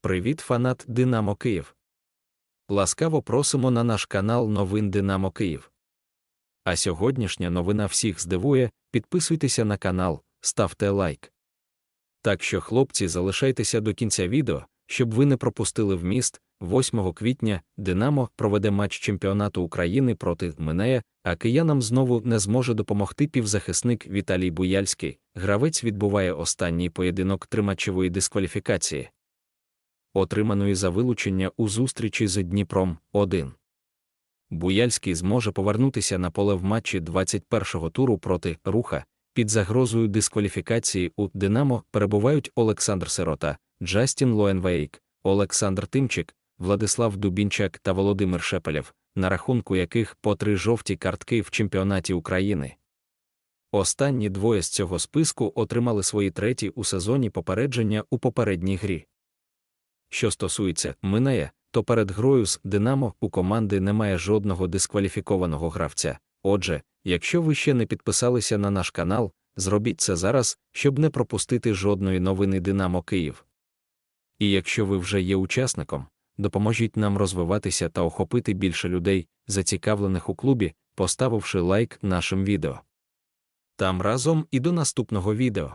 Привіт, фанат Динамо Київ. Ласкаво просимо на наш канал Новин Динамо Київ. А сьогоднішня новина всіх здивує. Підписуйтеся на канал, ставте лайк. Так що, хлопці, залишайтеся до кінця відео, щоб ви не пропустили вміст. 8 квітня Динамо проведе матч чемпіонату України проти Минея, а киянам знову не зможе допомогти півзахисник Віталій Буяльський. Гравець відбуває останній поєдинок тримачевої дискваліфікації отриманої за вилучення у зустрічі з Дніпром 1. Буяльський зможе повернутися на поле в матчі 21-го туру проти руха. Під загрозою дискваліфікації у Динамо перебувають Олександр Сирота, Джастін Лоенвейк, Олександр Тимчик, Владислав Дубінчак та Володимир Шепелєв, на рахунку яких по три жовті картки в чемпіонаті України. Останні двоє з цього списку отримали свої треті у сезоні попередження у попередній грі. Що стосується Минея, то перед грою з Динамо у команди немає жодного дискваліфікованого гравця. Отже, якщо ви ще не підписалися на наш канал, зробіть це зараз, щоб не пропустити жодної новини Динамо Київ. І якщо ви вже є учасником, допоможіть нам розвиватися та охопити більше людей, зацікавлених у клубі, поставивши лайк нашим відео. Там разом і до наступного відео.